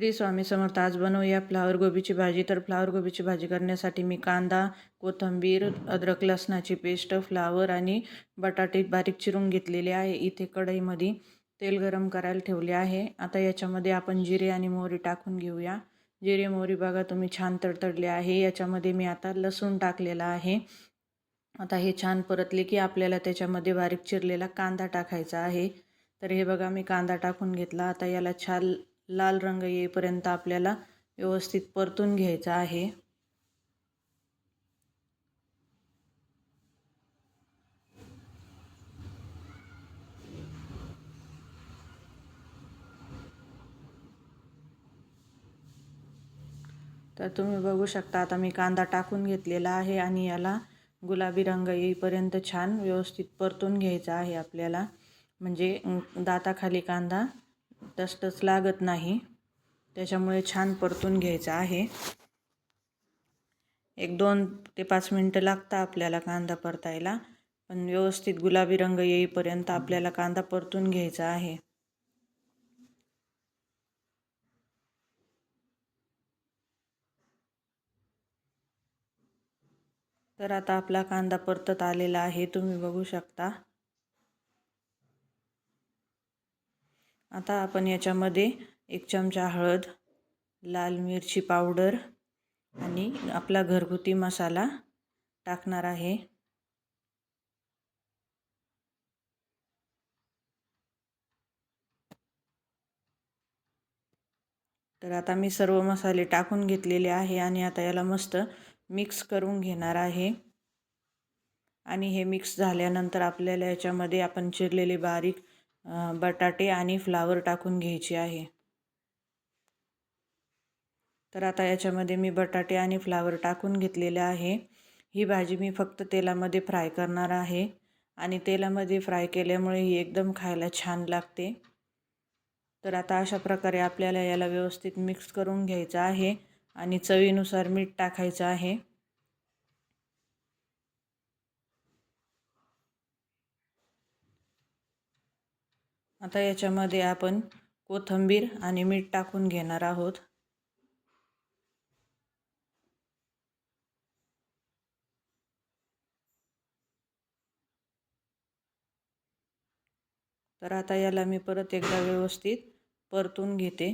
श्री स्वामी समर्थ आज बनवूया फ्लावर गोबीची भाजी. तर फ्लावर गोबीची भाजी करण्यासाठी मी कांदा कोथिंबीर अद्रक लसणाची पेस्ट फ्लावर आणि बटाटे बारीक चिरून घेतलेले आहे. इथे कढईमध्ये तेल गरम करायला ठेवले आहे. आता याच्यामध्ये आपण जिरे आणि मोहरी टाकून घेऊया. जिरे मोहरी बघा तुम्ही छान तडतडले आहे. याच्यामध्ये मी आता लसूण टाकलेला आहे. आता हे छान परतले की आपल्याला त्याच्यामध्ये बारीक चिरलेला कांदा टाकायचा आहे. तर हे बघा मी कांदा टाकून घेतला. आता याला छान लाल रंग येईपर्यंत आपल्याला व्यवस्थित परतून घ्यायचा आहे. तर तुम्ही बघू शकता आता मी कांदा टाकून घेतलेला आहे आणि याला गुलाबी रंग येईपर्यंत छान व्यवस्थित परतून घ्यायचा आहे आपल्याला. म्हणजे दाताखाली कांदा टसटस लागत नाही. त्याच्यामुळे छान परतून घ्यायचा आहे. एक दोन ते पाच मिनटं लागतं आपल्याला कांदा परतायला. पण व्यवस्थित गुलाबी रंग येईपर्यंत आपल्याला कांदा परतून घ्यायचा आहे. तर आता आपला कांदा परतत आलेला आहे. तुम्ही बघू शकता. आता आपण याच्यामध्ये एक चमचा हळद लाल मिरची पावडर आणि आपला घरगुती मसाला टाकणार आहे. तर आता मी सर्व मसाले टाकून घेतलेले आहे आणि आता याला मस्त मिक्स करून घेणार आहे. आणि हे मिक्स झाल्यानंतर आपल्याला याच्यामध्ये आपण चिरलेले बारीक बटाटे आणि फ्लावर टाकून घ्यायची आहे. तर आता याच्यामध्ये मी बटाटे आणि फ्लावर टाकून घेतलेले आहे. ही भाजी मी फक्त तेलामध्ये फ्राय करणार आहे आणि तेलामध्ये फ्राय केल्यामुळे ही एकदम खायला छान लागते. तर आता अशा प्रकारे आपल्याला याला व्यवस्थित मिक्स करून घ्यायचं आहे आणि चवीनुसार मीठ टाकायचं आहे. आता याच्यामध्ये आपण कोथिंबीर आणि मीठ टाकून घेणार आहोत. तर आता याला मी परत एकदा व्यवस्थित परतून घेते.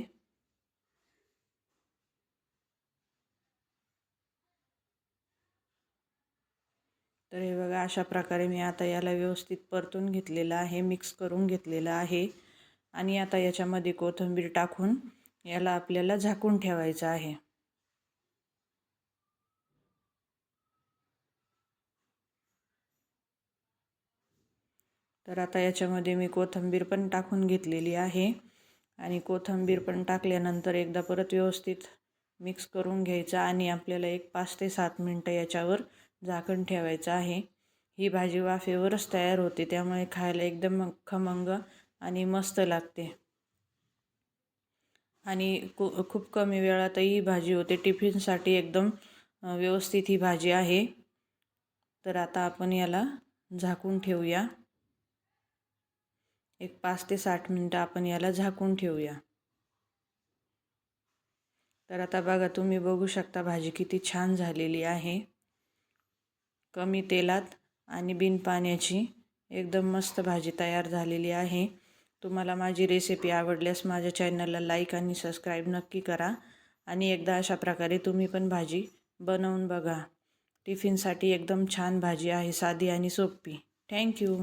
तर हे बघा अशा प्रकारे मी आता याला व्यवस्थित परतून घेतलेलं आहे मिक्स करून घेतलेलं आहे. आणि आता याच्यामध्ये कोथिंबीर टाकून याला आपल्याला झाकून ठेवायचं आहे. तर आता याच्यामध्ये मी कोथिंबीर पण टाकून घेतलेली आहे. आणि कोथिंबीर पण टाकल्यानंतर एकदा परत व्यवस्थित मिक्स करून घ्यायचा आणि आपल्याला एक पाच ते सात मिनटं याच्यावर झाकण ठेवायचं आहे. ही भाजी वाफेवरच तयार होते त्यामुळे खायला एकदम खमंग आणि मस्त लागते. आणि कु खूप कमी वेळातही ही भाजी होते. टिफिनसाठी एकदम व्यवस्थित ही भाजी आहे. तर आता आपण याला झाकून ठेवूया. एक पाच ते साठ मिनटं आपण याला झाकून ठेवूया. तर आता बघा तुम्ही बघू शकता भाजी किती छान झालेली आहे. कमी तेलात आणि बिन पाण्याची एकदम मस्त भाजी तयार झालेली आहे. तुम्हाला माझी रेसिपी आवडल्यास माझ्या चॅनलला लाईक आणि सबस्क्राईब नक्की करा. आणि एकदा अशा प्रकारे तुम्ही पण भाजी बनवून बघा. टिफिनसाठी एकदम छान भाजी आहे साधी आणि सोपी. थँक्यू